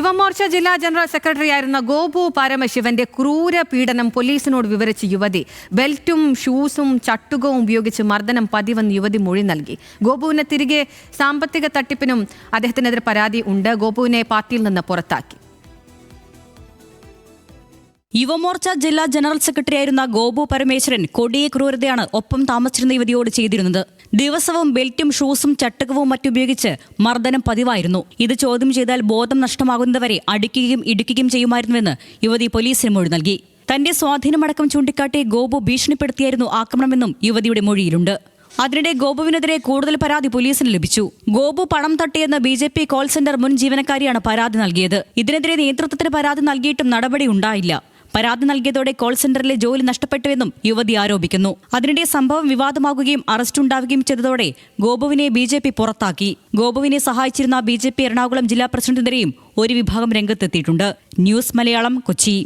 യുവമോർച്ച ജില്ലാ general secretary സെക്രട്ടറിയായിരുന്ന ഗോപു പരമശിവന്റെ ക്രൂര പീഡനം പോലീസിനോട് വിവരിച്ച യുവതി ബെൽറ്റും ഷൂസും ചട്ടുകവും ഉപയോഗിച്ച് മർദ്ദനം പതിവെന്ന് യുവതി മൊഴി നൽകി. ഗോപുവിനെ തിരികെ സാമ്പത്തിക തട്ടിപ്പിനും അദ്ദേഹത്തിനെതിരെ പരാതി ഉണ്ട്. ഗോപുവിനെ പാർട്ടിയിൽ നിന്ന് പുറത്താക്കി. യുവമോർച്ച ജില്ലാ ജനറൽ സെക്രട്ടറിയായിരുന്ന ഗോപു പരമേശ്വരൻ കൊടിയ ക്രൂരതയാണ് ഒപ്പം താമസിച്ചിരുന്ന യുവതിയോട് ചെയ്തിരുന്നത്. ദിവസവും ബെൽറ്റും ഷൂസും ചട്ടകവും മറ്റുപയോഗിച്ച് മർദ്ദനം പതിവായിരുന്നു. ഇത് ചോദ്യം ചെയ്താൽ ബോധം നഷ്ടമാകുന്നതുവരെ അടിക്കുകയും ഇടിക്കുകയും ചെയ്യുമായിരുന്നുവെന്ന് യുവതി പോലീസിന് മൊഴി നൽകി. തന്റെ സ്വാധീനമടക്കം ചൂണ്ടിക്കാട്ടി ഗോപു ഭീഷണിപ്പെടുത്തിയായിരുന്നു ആക്രമണമെന്നും യുവതിയുടെ മൊഴിയിലുണ്ട്. അതിനിടെ ഗോപുവിനെതിരെ കൂടുതൽ പരാതി പോലീസിന് ലഭിച്ചു. ഗോപു പണം തട്ടിയെന്ന് B J P call centre മുൻ ജീവനക്കാരിയാണ് പരാതി നൽകിയത്. ഇതിനെതിരെ നേതൃത്വത്തിന് പരാതി നൽകിയിട്ടും നടപടി ഉണ്ടായില്ല. പരാതി നൽകിയതോടെ കോൾ സെന്ററിലെ ജോലി നഷ്ടപ്പെട്ടുവെന്നും യുവതി ആരോപിക്കുന്നു. അതിനിടെ സംഭവം വിവാദമാകുകയും അറസ്റ്റ് ഉണ്ടാവുകയും ചെയ്തതോടെ ഗോപുവിനെ ബി ജെ പി പുറത്താക്കി. ഗോപുവിനെ സഹായിച്ചിരുന്ന ബി ജെ പി എറണാകുളം ജില്ലാ പ്രസിഡന്റിനെതിരെയും ഒരു വിഭാഗം രംഗത്തെത്തിയിട്ടുണ്ട്. ന്യൂസ് മലയാളം കൊച്ചി.